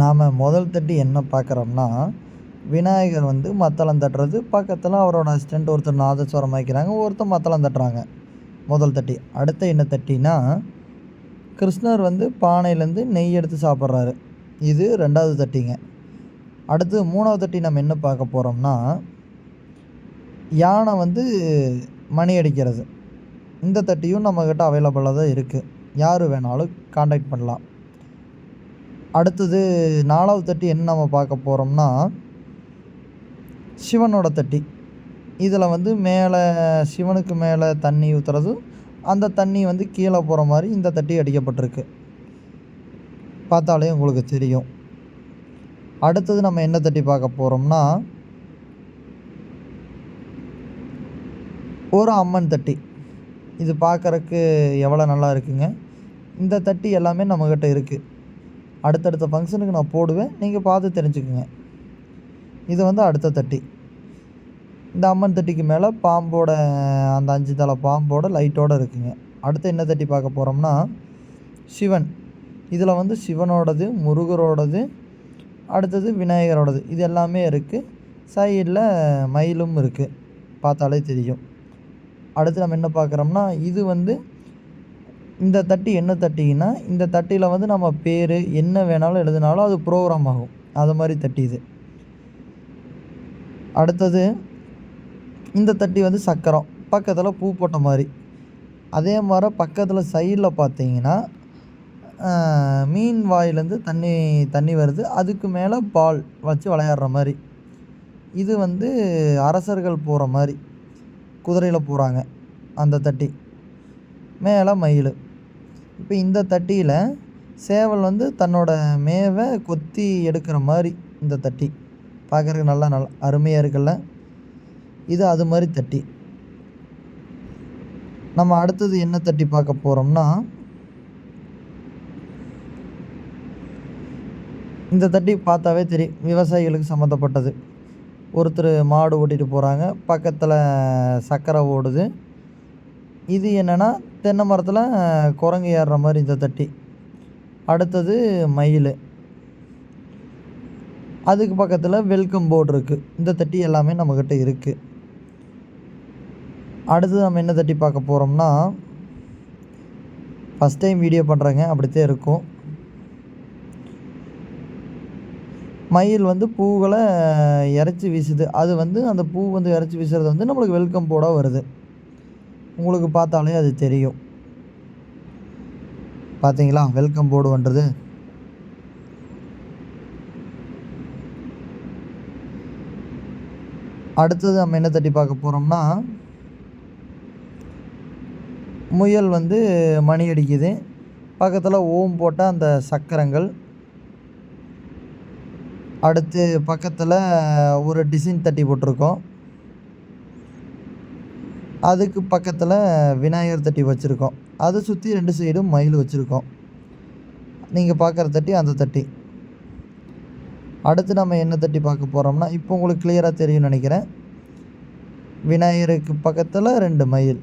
நாம் முதல் தட்டி என்ன பார்க்குறோம்னா விநாயகர் வந்து மத்தளம் தட்டுறது. பக்கத்தில் அவரோட அசிஸ்டண்ட் ஒருத்தர் நாதஸ்வரம் வைக்கிறாங்க ஒருத்தர் மத்தளம் தட்டுறாங்க. முதல் தட்டி. அடுத்து என்ன தட்டினா கிருஷ்ணர் வந்து பானையிலேருந்து நெய் எடுத்து சாப்பிட்றாரு. இது ரெண்டாவது தட்டிங்க. அடுத்து மூணாவது தட்டி நம்ம என்ன பார்க்க போகிறோம்னா யானை வந்து மணி அடிக்கிறது. இந்த தட்டியும் நம்மக்கிட்ட அவைலபிளாக தான் இருக்குது யார் வேணாலும் காண்டாக்ட் பண்ணலாம். அடுத்தது நாலாவது தட்டி என்ன நம்ம பார்க்க போகிறோம்னா சிவனோட தட்டி. இதில் வந்து மேலே சிவனுக்கு மேலே தண்ணி ஊற்றுறதும் அந்த தண்ணி வந்து கீழே போகிற மாதிரி இந்த தட்டி அடிக்கப்பட்டிருக்கு. பார்த்தாலே உங்களுக்கு தெரியும். அடுத்தது நம்ம என்ன தட்டி பார்க்க போகிறோம்னா ஒரு அம்மன் தட்டி. இது பார்க்குறக்கு எவ்வளோ நல்லா இருக்குங்க. இந்த தட்டி எல்லாமே நம்மக்கிட்ட இருக்குது அடுத்தடுத்த ஃபங்க்ஷனுக்கு நான் போடுவேன். நீங்கள் பார்த்து தெரிஞ்சுக்குங்க. இது வந்து அடுத்த தட்டி. இந்த அம்மன் தட்டிக்கு மேலே பாம்போட அந்த அஞ்சு தலை பாம்போட லைட்டோடு இருக்குங்க. அடுத்து என்ன தட்டி பார்க்க போகிறோம்னா சிவன். இதில் வந்து சிவனோடது முருகரோடது அடுத்தது விநாயகரோடது. இது எல்லாமே இருக்குது சைடில் மயிலும் இருக்குது பார்த்தாலே தெரியும். அடுத்து நம்ம என்ன பார்க்குறோம்னா இது வந்து இந்த தட்டி என்ன தட்டிங்கன்னா இந்த தட்டியில் வந்து நம்ம பேர் என்ன வேணாலும் எழுதினாலும் அது ப்ரோக்ராம் ஆகும். அது மாதிரி தட்டி இது. அடுத்தது இந்த தட்டி வந்து சக்கரம். பக்கத்தில் பூ போட்ட மாதிரி. அதே மாதிரி பக்கத்தில் சைடில் பார்த்தீங்கன்னா மீன் வாயிலேருந்து தண்ணி தண்ணி வருது. அதுக்கு மேலே பால் வச்சு விளையாடுற மாதிரி. இது வந்து அரசர்கள் போகிற மாதிரி. குதிரையில் போகிறாங்க அந்த தட்டி. மேலே மயில். இப்போ இந்த தட்டியில் சேவல் வந்து தன்னோட மேவை கொத்தி எடுக்கிற மாதிரி இந்த தட்டி. பார்க்குறதுக்கு நல்லா நல்லா அருமையாக இருக்குல்ல? இது அது மாதிரி தட்டி. நம்ம அடுத்தது என்ன தட்டி பார்க்க போகிறோம்னா இந்த தட்டி பார்த்தாவே தெரியும். விவசாயிகளுக்கு சம்மந்தப்பட்டது. ஒருத்தர் மாடு ஓட்டிகிட்டு போகிறாங்க பக்கத்தில் சக்கரை ஓடுது. இது என்னென்னா தென்னை மரத்தில் குரங்கு ஏறுற மாதிரி இந்த தட்டி. அடுத்தது மயில். அதுக்கு பக்கத்தில் வெல்கம் போர்டு இருக்குது இந்த தட்டி எல்லாமே நம்மக்கிட்ட இருக்குது அடுத்தது நம்ம என்ன தட்டி பார்க்க போகிறோம்னா ஃபஸ்ட் டைம் வீடியோ பண்ணுறேங்க அப்படித்தான் இருக்கும். மயில் வந்து பூக்களை இறச்சி வீசுது. அது வந்து அந்த பூ வந்து இறச்சி வீசுறது வந்து நம்மளுக்கு வெல்கம் போர்டாக வருது. உங்களுக்கு பார்த்தாலே அது தெரியும். பார்த்தீங்களா? வெல்கம் போர்டு பண்ணுறது அடுத்தது நம்ம என்ன தட்டி பார்க்க போகிறோம்னா முயல் வந்து மணி அடிக்குது. பக்கத்தில் ஓம் போட்ட அந்த சக்கரங்கள். அடுத்து பக்கத்தில் ஒரு டிசைன் தட்டி போட்டிருக்கோம். அதுக்கு பக்கத்தில் விநாயகர் தட்டி வச்சுருக்கோம். அதை சுற்றி ரெண்டு சைடும் மயில் வச்சுருக்கோம். நீங்கள் பார்க்குற தட்டி அந்த தட்டி. அடுத்து நம்ம என்ன தட்டி பார்க்க போகிறோம்னா இப்போ உங்களுக்கு கிளியராக தெரியும்னு நினைக்கிறேன். விநாயகருக்கு பக்கத்தில் ரெண்டு மயில்.